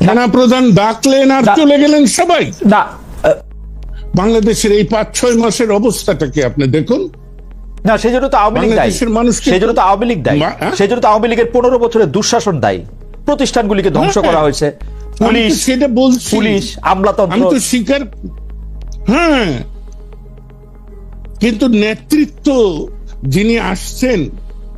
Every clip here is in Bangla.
সেনা প্রধান ডাকলেন আর চলে গেলেন সবাই। না বাংলাদেশের এই পাঁচ ছয় মাসের অবস্থাটা কি আপনি দেখুন? না সেই জন্য তো আওয়ামী লীগ দায়ী। সেই জন্য তো আওয়ামী লীগ দায়ী। হ্যাঁ? সেই জন্য তো আওয়ামী লীগের পনেরো বছরের দুঃশাসন দায়ী। প্রতিষ্ঠানগুলিকে ধ্বংস হ্যাঁ। করা হয়েছে। পুলিশ সেটা বলছি। পুলিশ আমি আমলাতন্ত্র তো স্বীকার হ্যাঁ। কিন্তু নেতৃত্ব যিনি আসছেন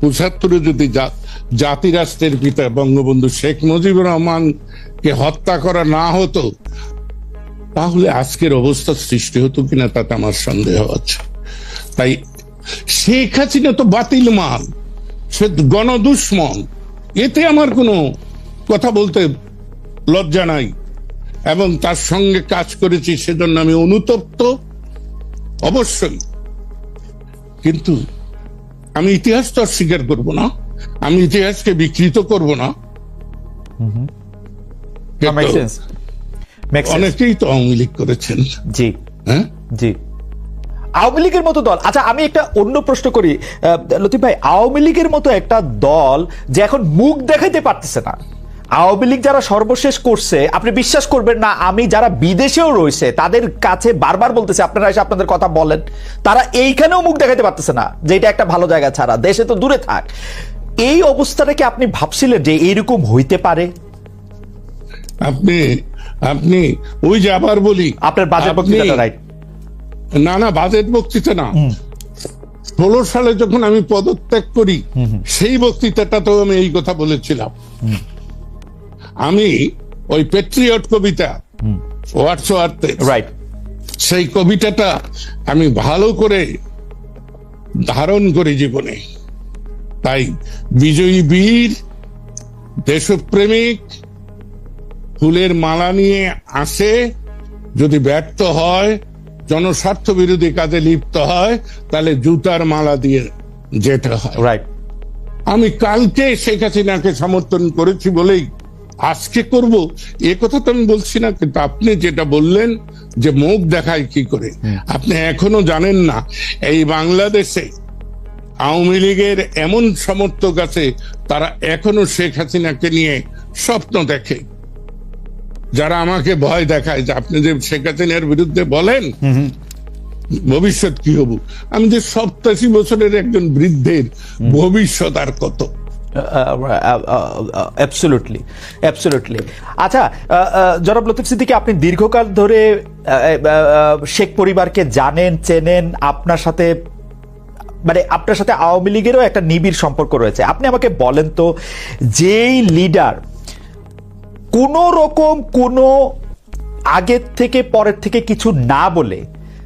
পঁচাত্তরে যদি জা- জাতি রাষ্ট্রের পিতা বঙ্গবন্ধু শেখ মুজিবুর রহমানকে হত্যা করা না হতো, তাহলে আজকের অবস্থা সৃষ্টি হতো কিনা তাতে আমার সন্দেহ আছে। তাই শেখ হাসিনা তো বাতিল মাল সে গণদুশ্মন, এতে আমার কোনো কথা বলতে লজ্জা নাই। এবং তার সঙ্গে কাজ করেছি সেজন্য আমি অনুতপ্ত, অবশ্যই। কিন্তু আমি ইতিহাস তো স্বীকার করব না। আমি ইতিহাসকে বিকৃত করব না? অনেকেই তো আওয়ামী লীগ করেছেন। জি। হ্যাঁ? জি। আওয়ামী লীগের মতো দল। আচ্ছা আমি একটা অন্য প্রশ্ন করি। লতিফ ভাই আওয়ামী লীগের মতো একটা দল যে এখন মুখ দেখাইতে পারতেছে না। আওয়ামী লীগ যারা সর্বশেষ করছে আপনি বিশ্বাস করবেন না আমি যারা বিদেশেও রয়েছে তাদের কাছে বারবার বলতেছে আপনারা এসে আপনাদের কথা বলেন তারা এইখানেও মুখ দেখাইতে পারতেছে না যে এটা একটা ভালো জায়গা ছাড়া দেশে তো দূরে থাক। এই অবস্থাটাকে আপনি ভাবছিলেন যে এইরকম হইতে পারে? আপনি আপনি ওই যে আবার বলি আপনার বাজেট বক্তৃতাটা রাইট না না বাজেট বক্তৃতা না। ষোলো সালে যখন আমি পদত্যাগ করি সেই বক্তৃতাটাতেও আমি এই কথা বলেছিলাম। আমি ওই পেট্রিয়ট কবিতা রাইট সেই কবিতাটা আমি ভালো করে ধারণ করি জীবনে। তাই বিজয়ী বীর দেশপ্রেমিক ফুলের মালা নিয়ে আসে যদি ব্যর্থ হয় জনস্বার্থ বিরোধী কাজে লিপ্ত হয় তাহলে জুতার মালা দিয়ে যেতে হয়। রাইট আমি কালকে শেখ হাসিনাকে সমর্থন করেছি বলেই আজকে করব? এ কথা তো আমি বলছি না কিন্তু আপনি যেটা বললেন যে মুখ দেখায় কি করে? আপনি এখনও জানেন না এই বাংলাদেশে আওয়ামী লীগের এমন সমর্থক আছে তারা এখনও শেখ হাসিনাকে নিয়ে স্বপ্ন দেখে। যারা আমাকে ভয় দেখায় যে আপনি যে শেখ হাসিনার বিরুদ্ধে বলেন ভবিষ্যৎ কি হব? আমি যে সপ্তাশি বছরের একজন বৃদ্ধের ভবিষ্যৎ আর কত? অ্যাবসলুটলি অ্যাবসলুটলি আচ্ছা আহ, আহ, জনাব লতিফ সিদ্দিকি আপনি দীর্ঘকাল ধরে শেখ পরিবারকে জানেন চেনেন আপনার সাথে মানে আপনার সাথে আওয়ামী লীগেরও একটা নিবিড় সম্পর্ক রয়েছে। আপনি আমাকে বলেন তো যেই লিডার কোন রকম কোনো আগের থেকে পরের থেকে কিছু না বলে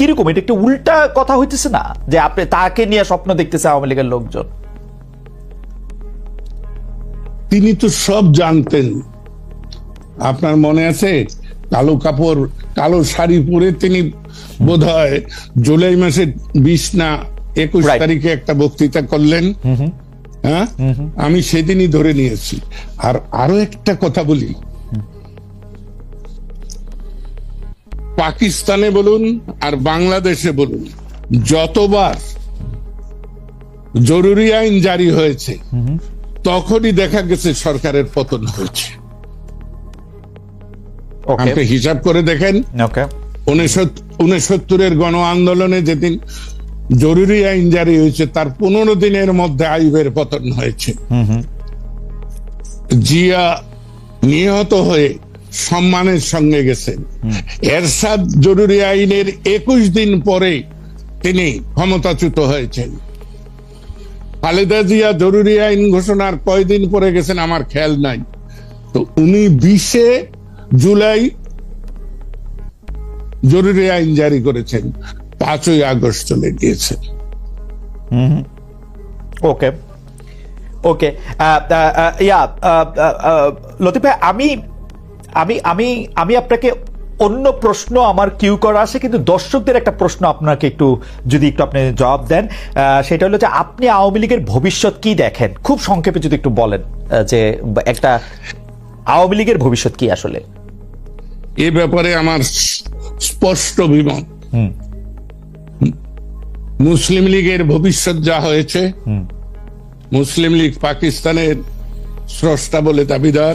কীরকম? এটা একটু উল্টা কথা হইতেছে না যে আপনি তাকে নিয়ে স্বপ্ন দেখতেছে আওয়ামী লীগের লোকজন? তিনি তো সব জানতেন। আপনার মনে আছে? কালো কাপড় কালো শাড়ি পরে তিনি বোধ হয় জুলাই মাসের বিশ না একুশ তারিখে একটা বক্তৃতা করলেন। হ্যাঁ? আমি সেদিনই ধরে নিয়েছি। আর আরও একটা কথা বলি। পাকিস্তানে বলুন আর বাংলাদেশে বলুন যতবার জরুরি আইন জারি হয়েছে তখনই দেখা গেছে সরকারের পতন হয়েছে। আপনি হিসাব করে দেখেন। উনসত্তরের গণ আন্দোলনে যেদিন জরুরি আইন জারি হয়েছে তার পনেরো দিনের মধ্যে আইবের পতন হয়েছে। জিয়া নিহত হয়ে সম্মানের সঙ্গে গেছেন। এরশাদ জরুরি আইনের একুশ দিন পরে তিনি ক্ষমতাচ্যুত হয়েছেন। খালেদা জিয়া জরুরি আইন ঘোষণার কয়দিন পরে গেছেন আমার খেয়াল নাই। তো উনি বিশে জুলাই জরুরি আইন জারি করেছেন, পাঁচই আগস্ট চলে গিয়েছে। ওকে। ওকে। ইয়া লতিফ আমি আমি আমি আমি আপনাকে অন্য প্রশ্ন আমার কিউ করা আছে কিন্তু দর্শকদের একটা প্রশ্ন আপনাকে একটু যদি একটু আপনি জবাব দেন আহ, সেটা হলো যে আপনি আওয়ামী লীগের ভবিষ্যৎ কি দেখেন? খুব সংক্ষেপে যদি একটু বলেন যে একটা আওয়ামী লীগের ভবিষ্যৎ কি আসলে? এ ব্যাপারে আমার স্পষ্ট অভিমত। মুসলিম লীগের ভবিষ্যৎ যা হয়েছে মুসলিম লীগ পাকিস্তানের স্রষ্টা বলে দাবিদার।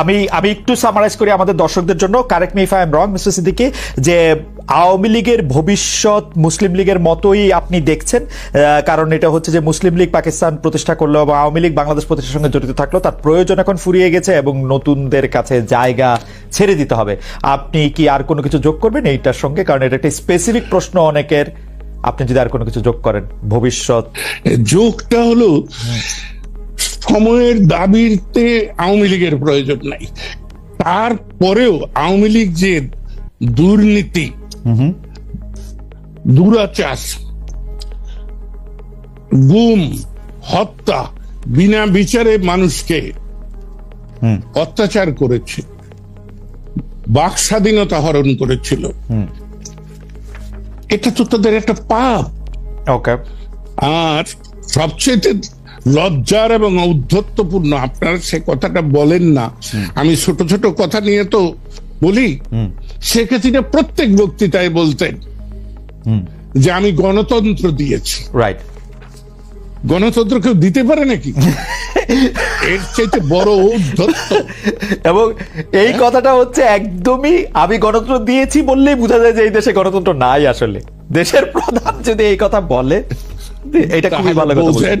আমি আমি একটু সামারাইজ করি আমাদের দর্শকদের জন্য। Correct me if I am wrong mister Siddiqui যে আওয়ামী লীগের ভবিষ্যৎ মুসলিম লীগের মতোই আপনি দেখছেন কারণ এটা হচ্ছে যে মুসলিম লীগ পাকিস্তান প্রতিষ্ঠা করল এবং আওয়ামী লীগ বাংলাদেশ প্রতিষ্ঠার সঙ্গে জড়িত থাকল, তার প্রয়োজন এখন ফুরিয়ে গেছে এবং নতুনদের কাছে জায়গা ছেড়ে দিতে হবে। আপনি কি আর কোনো কিছু যোগ করবেন এইটার সঙ্গে? কারণ এটা একটা স্পেসিফিক প্রশ্ন অনেকের। আপনি যদি আর কোনো কিছু যোগ করেন, ভবিষ্যৎ যোগটা হলো সময়ের দাবিতে আওয়ামী লীগের প্রয়োজন নাই। তারপরেও আওয়ামী লীগ যে দুর্নীতি দুরাচার গুম হত্যা বিনা বিচারে মানুষকে অত্যাচার করেছে বাক স্বাধীনতা হরণ করেছিল। এটা তো তাদের একটা পাপ। ওকে আর সবচেয়ে লজ্জার এবং ঔদ্ধত্যপূর্ণ। আপনারা সে কথাটা বলেন না। আমি ছোট ছোট কথা নিয়ে তো বলি। শেখ হাসিনা প্রত্যেক বক্তৃতায় বলতেন যে আমি গণতন্ত্র দিয়েছি। রাইট গণতন্ত্র কেউ দিতে পারে নাকি? এর চাইতে বড় ঔদ্ধত্য। এবং এই কথাটা হচ্ছে একদমই আমি গণতন্ত্র দিয়েছি বললেই বোঝা যায় যে এই দেশে গণতন্ত্র নাই আসলে। দেশের প্রধান যদি এই কথা বলে এটা খুবই ভালো কথা বলছেন।